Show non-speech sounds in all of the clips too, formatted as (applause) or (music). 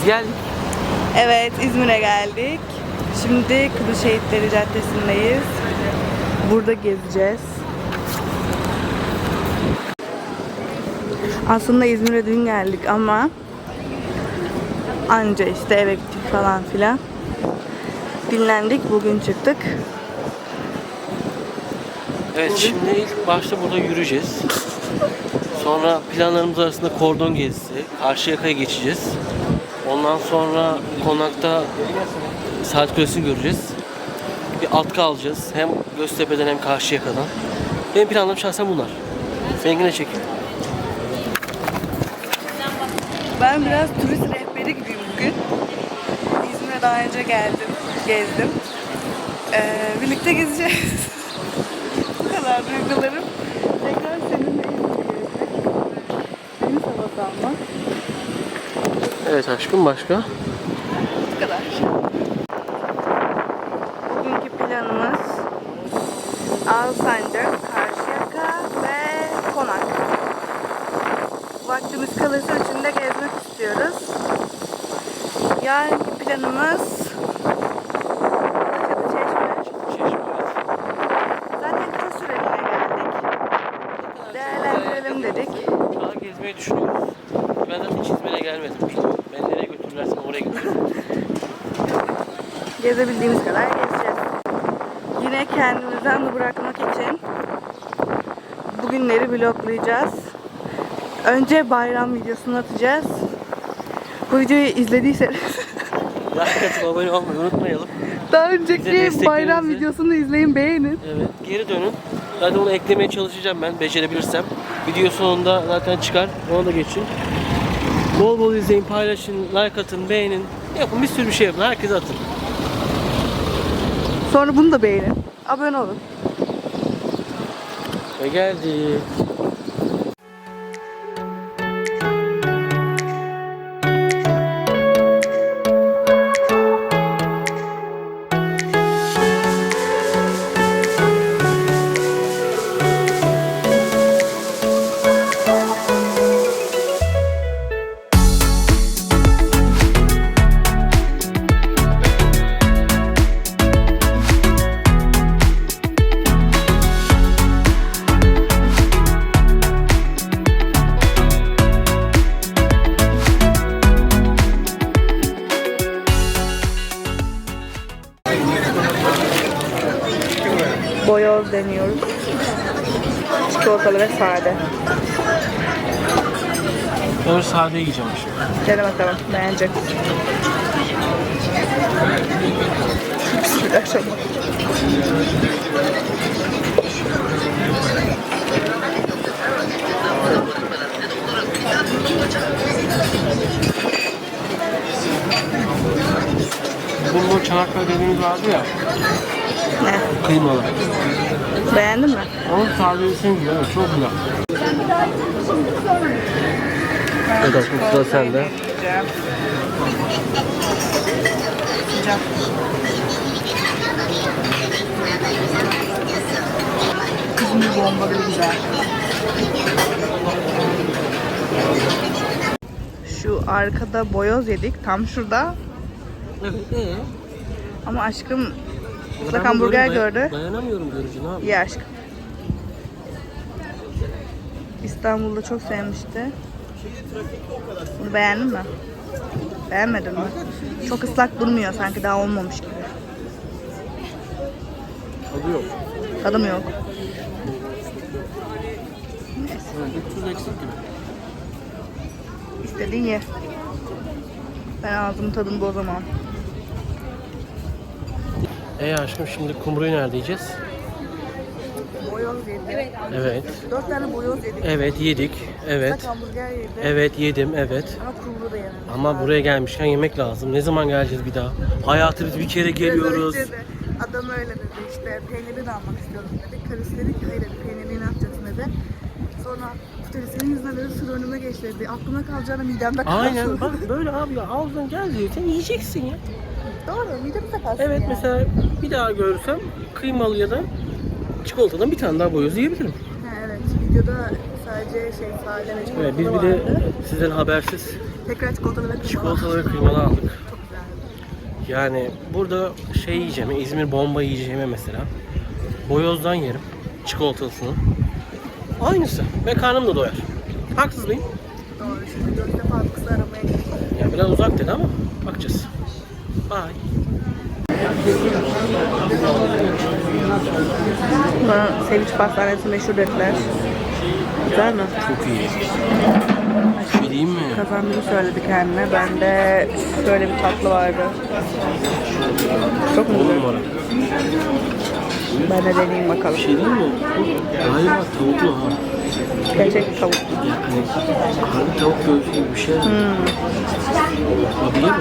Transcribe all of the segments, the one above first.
Biz geldik. Evet, İzmir'e geldik. Şimdi Kıbrıs Şehitleri Caddesi'ndeyiz. Burada gezeceğiz. Aslında İzmir'e dün geldik ama anca işte eve gittik falan filan. Dinlendik, bugün çıktık. Evet şimdi ilk başta burada yürüyeceğiz. Sonra planlarımız arasında kordon gezisi, karşı yakaya geçeceğiz. Ondan sonra konakta saat kulesini göreceğiz. Bir atkı alacağız. Hem Göztepe'den hem karşı yakadan. Benim planlarım şahsen bunlar. Seninki ne çekiyor? Ben biraz turist rehberi gibiyim bugün. İzmir'e daha önce geldim, gezdim. Ee, birlikte gezeceğiz. (laughs) Bu kadar duygularım. Tekrar seninle İzmir'e gezmek. Deniz havası almak. Evet aşkım başka? Bu kadar. Bugünkü planımız Alsancak, Karşıyaka ve Konak. Vaktimiz kalırsa üçünde gezmek istiyoruz. Yarınki planımız Alaçatı Çeşme. Zaten kısa süreliğine geldik. Değerlendirelim dedik. Daha gezmeyi düşünüyoruz. Ben zaten hiç İzmir'e gelmedim. Bilmiyorum. Ben nereye götürürlerse oraya götürürüm. Gezebildiğimiz kadar gezeceğiz. Yine kendimizden de bırakmak için bugünleri vloglayacağız. Önce bayram videosunu atacağız. Bu videoyu izlediyseniz (laughs) Like atıp abone olmayı unutmayalım. daha önceki bayram videosunu izleyin beğenin. Evet. Geri dönün. Zaten onu eklemeye çalışacağım ben becerebilirsem. Video sonunda zaten çıkar. Ona da geçin. Bol bol izleyin, paylaşın, like atın, beğenin. Yapın bir sürü bir şey yapın. Herkese atın. Sonra bunu da beğenin. Abone olun. Ve geldik. Yiyeceğim şimdi. Dene bakalım. Beğenecek. Bir akşam. Bizim bu Çanakkale dediğimiz vardı ya. Ne? Kıymalı. Beğendin mi? Onun. Evet, çok güzel. Evet aşkım sıra sende. Güzel. Sıcak. İzmir bombaları güzel. Şu arkada boyoz yedik. Tam şurada. Evet, ee? Ama aşkım bunu hamburger gördü. Dayanamıyorum görücü ne yapayım? Ye aşkım. İstanbul'da çok sevmişti. Bunu beğendin mi? Beğenmedin mi? Çok ıslak durmuyor sanki daha olmamış gibi. Tadı yok. Tadı mı yok? Bir tuz eksik gibi. İstediğin ye. Ben ağzımın tadını bozamam. Ee aşkım şimdi kumruyu nerede yiyeceğiz? Boyoz yedik. Evet. Evet. Dört tane boyoz yedik. Evet yedik. Evet. Hamburger yedik. Evet yedim evet. Ama kumru da yemedik. Ama buraya gelmişken yemek lazım. Ne zaman geleceğiz bir daha? Hayatı biz bir kere geliyoruz. Biraz önce de Adam öyle dedi işte peyniri de almak istiyorum dedi. Karısı dedi ki hayır dedi peyniri ne yapacaksın dedi. Sonra dedi senin yüzünden dedi sır önüme geçti dedi. Aklımda kalacağını midemde kalsın. Aynen (laughs) bak böyle abi ya ağzından geldi sen yiyeceksin ya. Doğru midemde kalsın Evet yani. mesela bir daha görürsem kıymalı ya da çikolatadan bir tane daha boyoz yiyebilirim. Ha, evet videoda sadece şey sade ve çikolatalı Evet, biz bir de vardı. sizden habersiz Tekrar çikolatalı ve. Çikolatalı ve kıymalı aldık. Yani burada şey yiyeceğime, İzmir bomba yiyeceğime mesela. Boyozdan yerim. Çikolatalısını. Aynısı. Ve karnım da doyar. Haksız mıyım? Doğru. Şimdi dört defa kısa aramaya biraz uzak dedi ama bakacağız. Bye. Bana Sevinç Pastanesi meşhur dediler. Güzel mi? Çok iyi. Bir şey diyeyim mi? Kazandığını söyledi kendine. Ben de şöyle bir tatlı vardı. Çok mu güzel? numara. Ben de deneyeyim bakalım. Bir şey diyeyim mi? Galiba tavuklu ha. Gerçek tavuk. Yani harbi tavuk göğsü gibi bir şey. Hmm. Abi ye mi?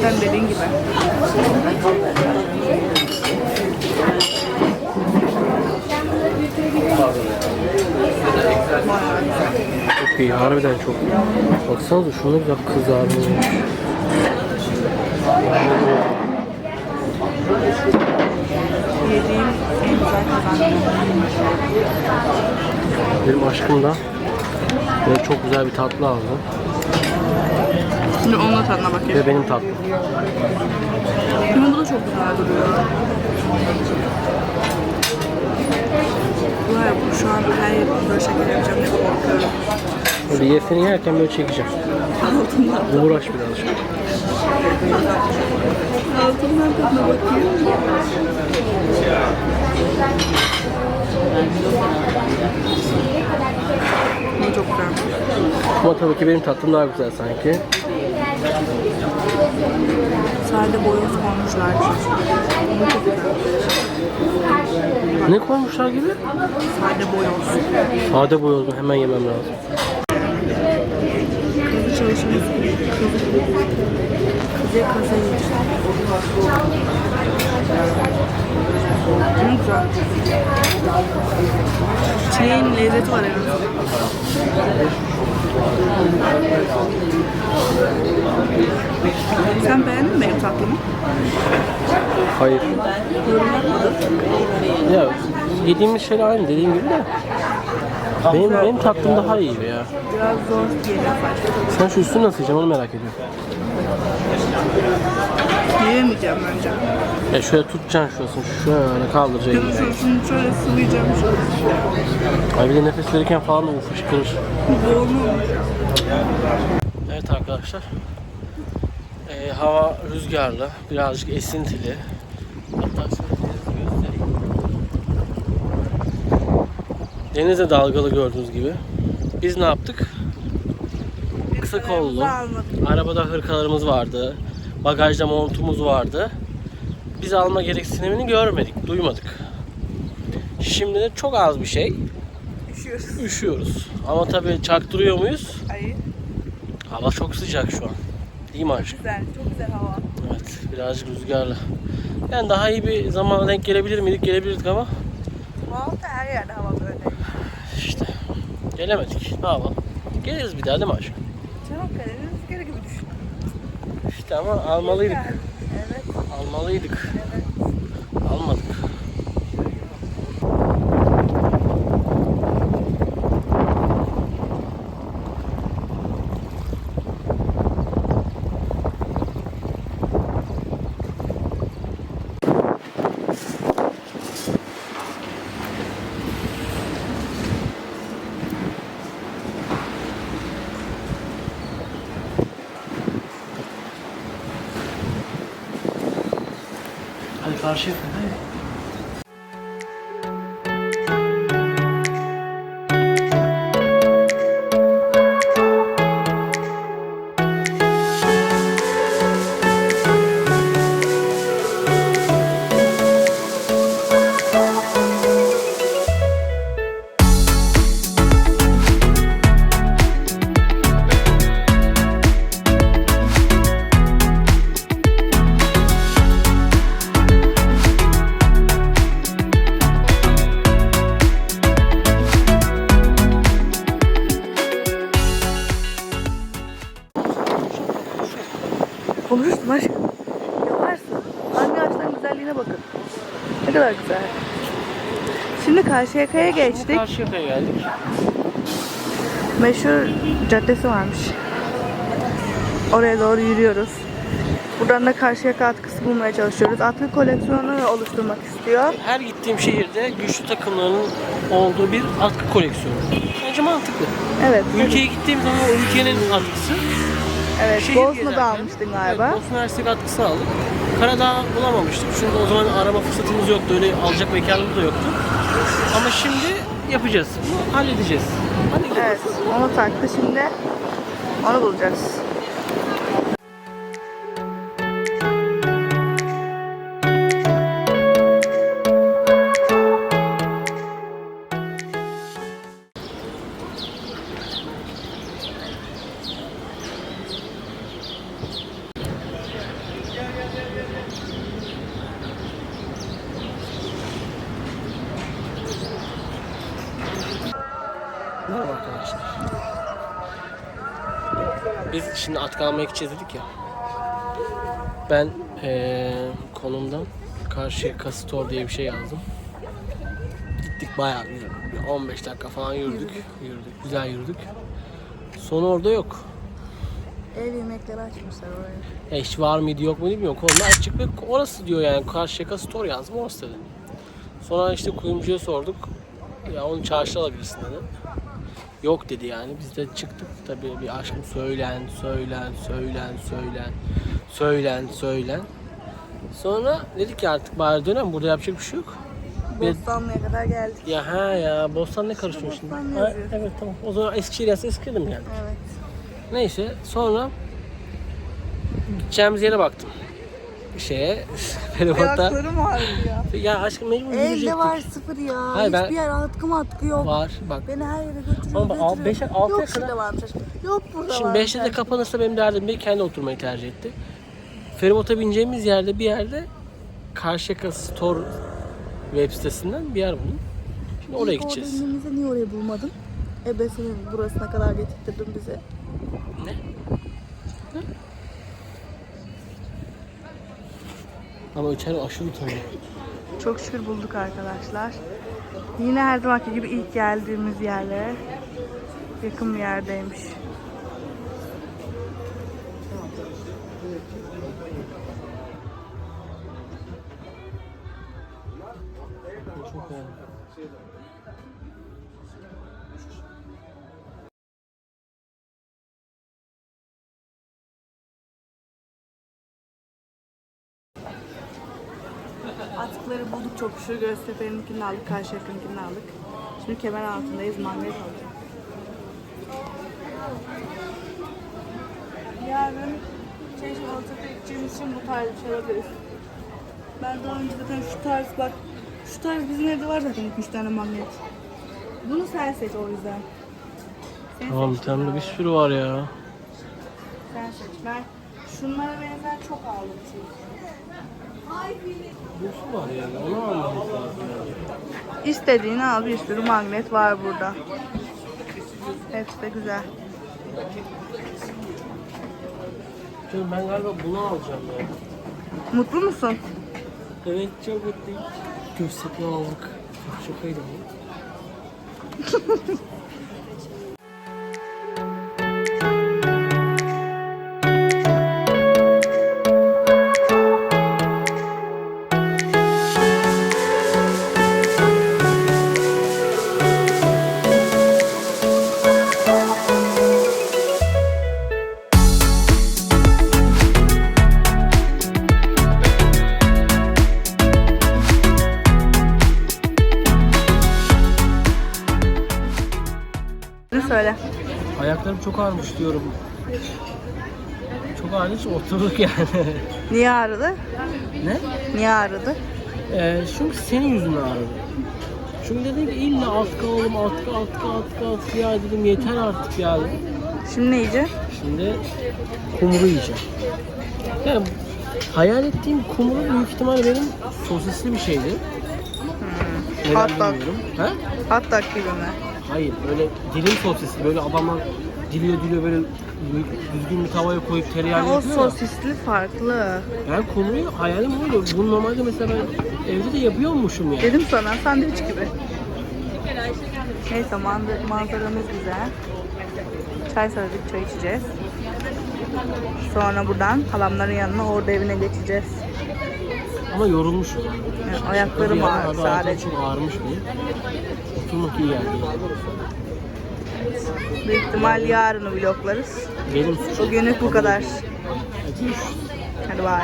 Sen dediğin gibi. Çok iyi. Harbiden çok iyi. Baksanıza şuna güzel kızarmış. Yediğim en güzel kazandı. Benim aşkım da böyle çok güzel bir tatlı aldı. Şimdi onun da tadına bakayım. Ve benim tatlım. Ama bu da çok güzel duruyor. Bu şu an her yerimde böyle şeker yapacağım diye korkuyorum. Böyle yesini yerken böyle çekeceğim. Altından, Uğraş birazcık. Altından tadına bakayım. Bu çok güzel. Ama tabii ki benim tatlım daha güzel sanki. Sade boyoz koymuşlar. Bu çok güzel. Ne koymuşlar gibi? Sade boyoz. Sade boyozlu hemen yemem lazım. Kazı çalışması. Kazı. Kazıya kaza. Ne güzel. Çileğin lezzeti var azından. Sen beğendin mi benim tatlımı? Hayır. Ya yediğimiz şeyler aynı dediğim gibi de. Benim, benim tatlım daha iyi ya. Biraz zor geliyor Sen şu üstünü nasıl yiyeceksin onu merak ediyorum. Yiyemeyeceğim bence. Ya şöyle tutacaksın şurasını şöyle kaldıracaksın. Kızı şurasını şöyle sıvayacağım. Ay bir de nefes verirken falan da. Boğulma olmuş. Evet arkadaşlar. Ee, hava rüzgarlı, birazcık esintili. Hatta şöyle göstereyim. Deniz de dalgalı gördüğünüz gibi. Biz ne yaptık? Kısa kollu. Arabada hırkalarımız vardı. Bagajda montumuz vardı. Biz alma gereksinimini görmedik, duymadık. Şimdi de çok az bir şey. Üşüyoruz. Üşüyoruz. Ama tabii çaktırıyor muyuz? Hayır. Hava çok sıcak şu an. Değil mi aşkım? Güzel. Çok güzel hava. Evet, birazcık rüzgarlı. Yani daha iyi bir zamana denk gelebilir miydik? Gelebilirdik ama hafta her yerde hava böyle. işte gelemedik. Ne yapalım? Geliriz bir daha değil mi aşkım? Çanakkale'nin rüzgarı gibi düşün. İşte ama almalıydık. Evet. Almalıydık. Karşıya. Karşıyaka'ya geçtik. Karşıyaka'ya geldik. Meşhur caddesi varmış. Oraya doğru yürüyoruz. Buradan da Karşıyaka atkısı bulmaya çalışıyoruz. Atkı koleksiyonu oluşturmak istiyor. Her gittiğim şehirde güçlü takımların olduğu bir atkı koleksiyonu. Bence mantıklı. Evet. Ülkeye gittiğim zaman o ülkenin atkısı. Evet. şehir Bosna'da gezerken- almıştın galiba. Evet, Bosna Hersek atkısı aldık. Karadağ bulamamıştık. Çünkü o zaman arama fırsatımız yoktu. Öyle alacak mekanımız da yoktu. Ama şimdi yapacağız. Bunu halledeceğiz. Gidelim. Evet. Onu taktı şimdi. Onu bulacağız. Almaya gideceğiz dedik ya. Ben eee konumdan karşıya Store diye bir şey yazdım. Gittik bayağı bir, bir 15 dakika falan yürüdük. Yürüdük. Güzel yürüdük. Son orada yok. Ev yemekleri açmışlar oraya. Ya hiç var mıydı yok mu bilmiyorum. Konumda açık ve orası diyor yani. Karşıyaka Store yazdım orası dedi. Sonra işte kuyumcuya sorduk. Ya onu çarşıda alabilirsin dedi. Yok dedi yani. Biz de çıktık tabii bir aşkım söylen, söylen, söylen, söylen, söylen, söylen. Sonra dedik ki artık bari dönem burada yapacak bir şey yok. Ve- Bostanlı'ya kadar geldik. Ya ha ya Bostan ne karışıyor şimdi? Bostan Ha, yazıyor. evet tamam. O zaman Eskişehir yazsa Eskişehir'de mi yani? Evet. Neyse sonra gideceğimiz yere baktım. Şeye, (laughs) feribota. Ayaklarım ağrıyor ya. Ya aşkım mecbur Elde yürüyecektik. var sıfır ya. Hayır, ben- Hiçbir yer atkı matkı yok. Var bak. Beni her yere götürüyor, Ama bak, al- götürüyor. beşe- altıya Yok kadar- şurada varmış. Yok burada Şimdi varmış 5'te de kapanırsa benim derdim değil kendi oturmayı tercih etti. Feribota bineceğimiz yerde bir yerde Karşıyaka Store web sitesinden bir yer buldum. Şimdi oraya İlk gideceğiz. orada indiğimizde niye orayı bulmadın? Ebesinin burasına kadar getirttirdin bizi. Ne? Ama içeri aşırı utanıyor. Çok şükür bulduk arkadaşlar. Yine her zamanki gibi ilk geldiğimiz yerlere yakın bir yerdeymiş. Atkıları bulduk çok şükür. Göztepe'ninkini aldık, Karşıyaka'nınkini aldık. Şimdi kemer altındayız, magnet alacağız. Yarın Çeşme Alaçatı'ya gideceğimiz için bu tarz bir şey alabiliriz. Ben daha önce zaten şu tarz bak, şu tarz bizim evde var zaten 3 tane magnet. Bunu sen seç o yüzden. Sen Tamam bir seç bir sürü var ya. Sen seç. Ben şunlara benzer çok aldım çünkü. Bir sürü var yani. Onu almamız lazım yani. İstediğini al bir sürü magnet var burada. Hepsi de güzel. Canım ben galiba bunu alacağım ya. Mutlu musun? Evet çok mutluyum. Göztepe aldık. Çok şakaydı bu. (laughs) diyorum. Çok ağrımış oturduk yani. Niye ağrıdı? ne? Niye ağrıdı? Ee, çünkü senin yüzünden ağrıdı. Çünkü dedim ki illa atkı oğlum atkı atkı atkı atkı ya dedim yeter artık ya dedim. Şimdi ne yiyeceksin? Şimdi kumru yiyeceğim. Yani hayal ettiğim kumru büyük ihtimalle benim sosisli bir şeydi. Neden Hot dog. bilmiyorum. Ha? Hot dog gibi mi? Hayır böyle dilim sosisli böyle adamlar diliyor diliyor böyle düzgün bir tavaya koyup tereyağı o yapıyor ya. sosisli farklı. Ben konuyu hayalim oydu. Bunu normalde mesela ben evde de yapıyormuşum yani. Dedim sana sandviç gibi. Neyse manzar- manzaramız güzel. Çay söyledik, çay içeceğiz. Sonra buradan halamların yanına orada evine geçeceğiz. Ama yorulmuşum. Yani ayaklarım Abi sadece. çok benim. Oturmak iyi geldi. Büyük ihtimal yarını vloglarız. Benim. Bugünlük bu kadar. Hadi bay.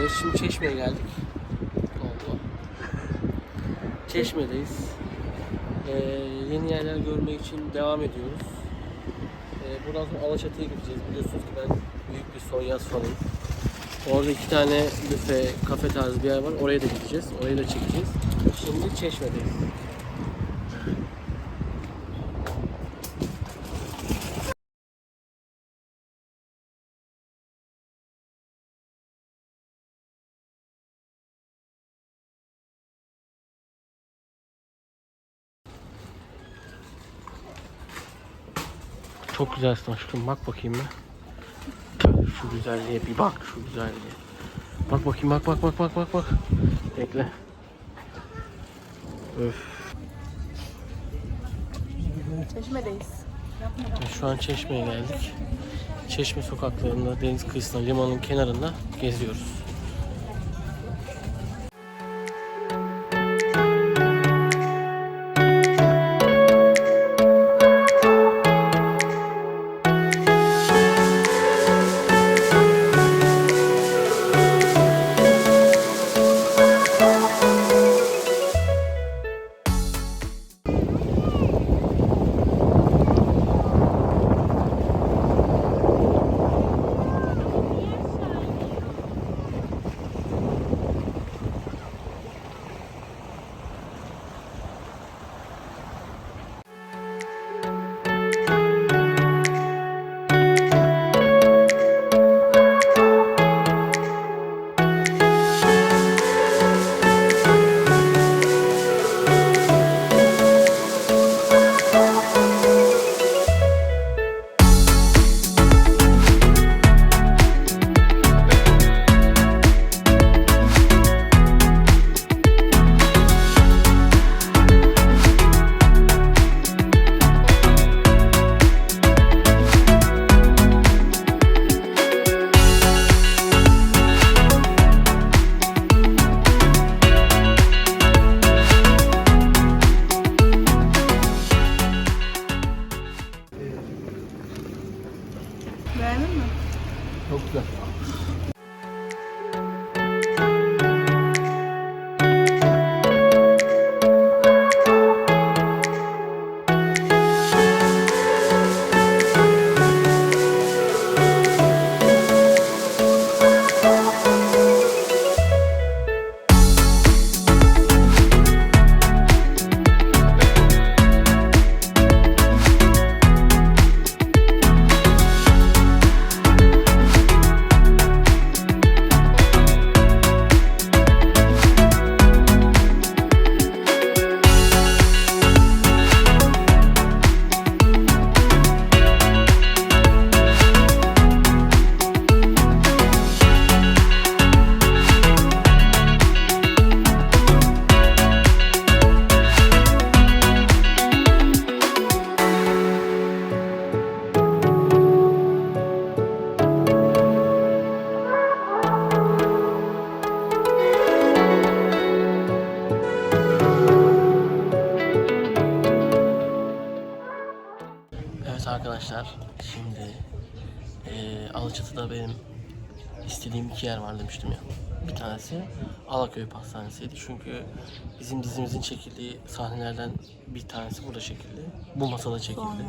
Evet şimdi Çeşme'ye geldik. Allah. Çeşme'deyiz. Ee, yeni yerler görmek için devam ediyoruz. Ee, buradan sonra Alaçatı'ya gideceğiz. Biliyorsunuz ki ben büyük bir son yaz fanıyım. Orada iki tane büfe, kafe tarzı bir yer var. Oraya da gideceğiz. Orayı da çekeceğiz. Şimdi Çeşme'deyiz. Güzelsin aşkım. Bak bakayım ben. Şu güzelliğe bir bak şu güzelliğe. Bak bakayım bak bak bak bak bak bak. Bekle. Öf. Çeşmedeyiz. Şu an Çeşme'ye geldik. Çeşme sokaklarında, deniz kıyısında, limanın kenarında geziyoruz. Beğendin mi? Çok güzel. İki yer var demiştim ya. Bir tanesi Alaköy Pastanesi'ydi. Çünkü bizim dizimizin çekildiği sahnelerden bir tanesi burada çekildi. Bu masada çekildi.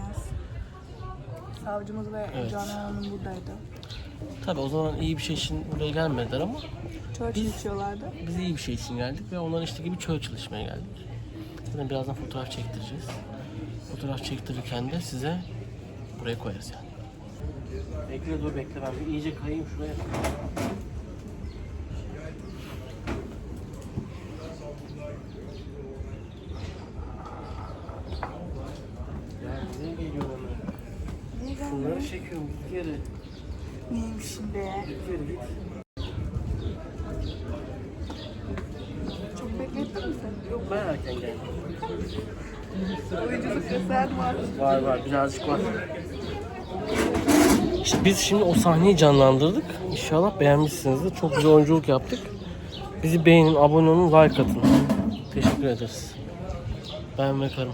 Savcımız ve Evet. Canan Hanım buradaydı. Tabii o zaman iyi bir şey için buraya gelmediler ama Çöl Biz- içiyorlardı. biz iyi bir şey için geldik ve onların işte gibi çöl çalışmaya geldik. Zaten birazdan fotoğraf çektireceğiz. Fotoğraf çektirirken de size buraya koyarız yani. Bekle dur bekle ben bir iyice kayayım şuraya. Şunları çekiyorum git geri. Neymiş şimdi? Git geri git. Çok beklettin mi sen? Yok ben erken geldim. Oyunculuk cesaret var. Var var birazcık var. İşte biz şimdi o sahneyi canlandırdık. İnşallah beğenmişsinizdir. Çok güzel oyunculuk yaptık. Bizi beğenin, abone olun, like atın. Teşekkür ederiz. Ben ve karım.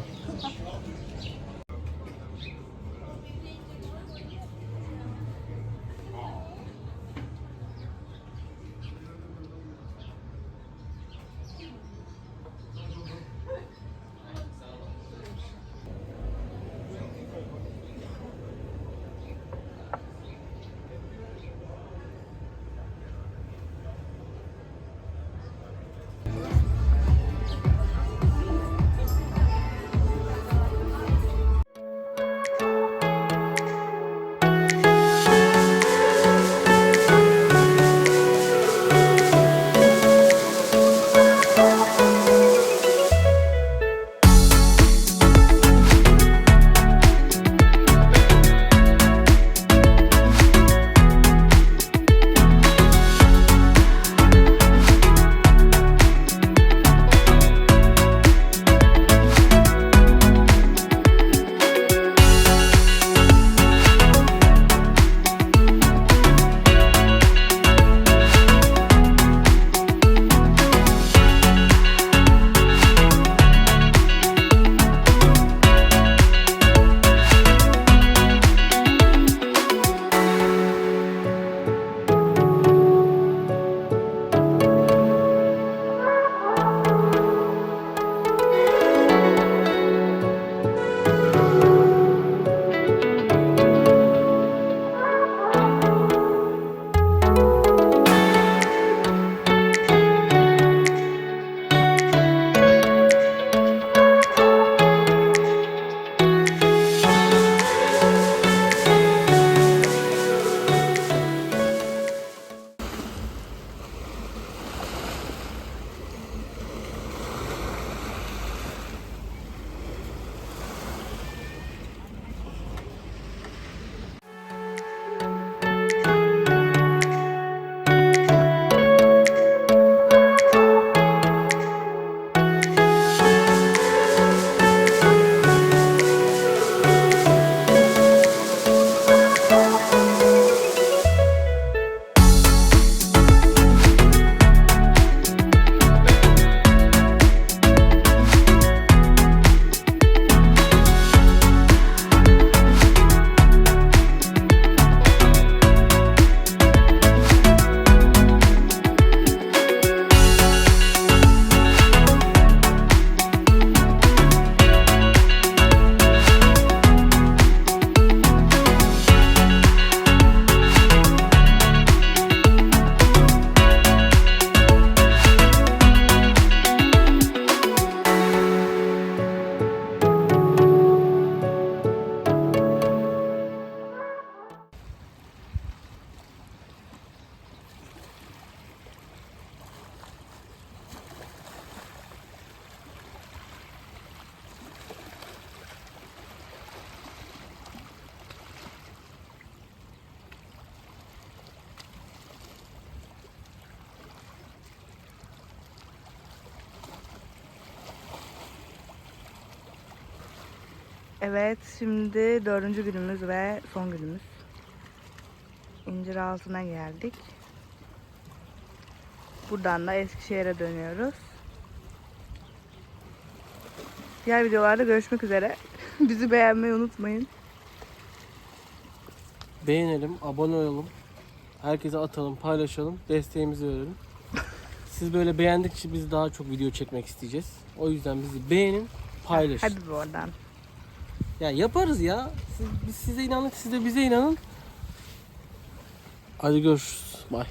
Evet, şimdi dördüncü günümüz ve son günümüz. İncir altına geldik. Buradan da Eskişehir'e dönüyoruz. Diğer videolarda görüşmek üzere. (laughs) Bizi beğenmeyi unutmayın. Beğenelim, abone olalım. Herkese atalım, paylaşalım, desteğimizi verelim. Siz böyle beğendikçe biz daha çok video çekmek isteyeceğiz. O yüzden bizi beğenin, paylaşın. Hadi oradan. Ya yaparız ya. Siz, biz size inandık, siz de bize inanın. Hadi görüşürüz. Bye.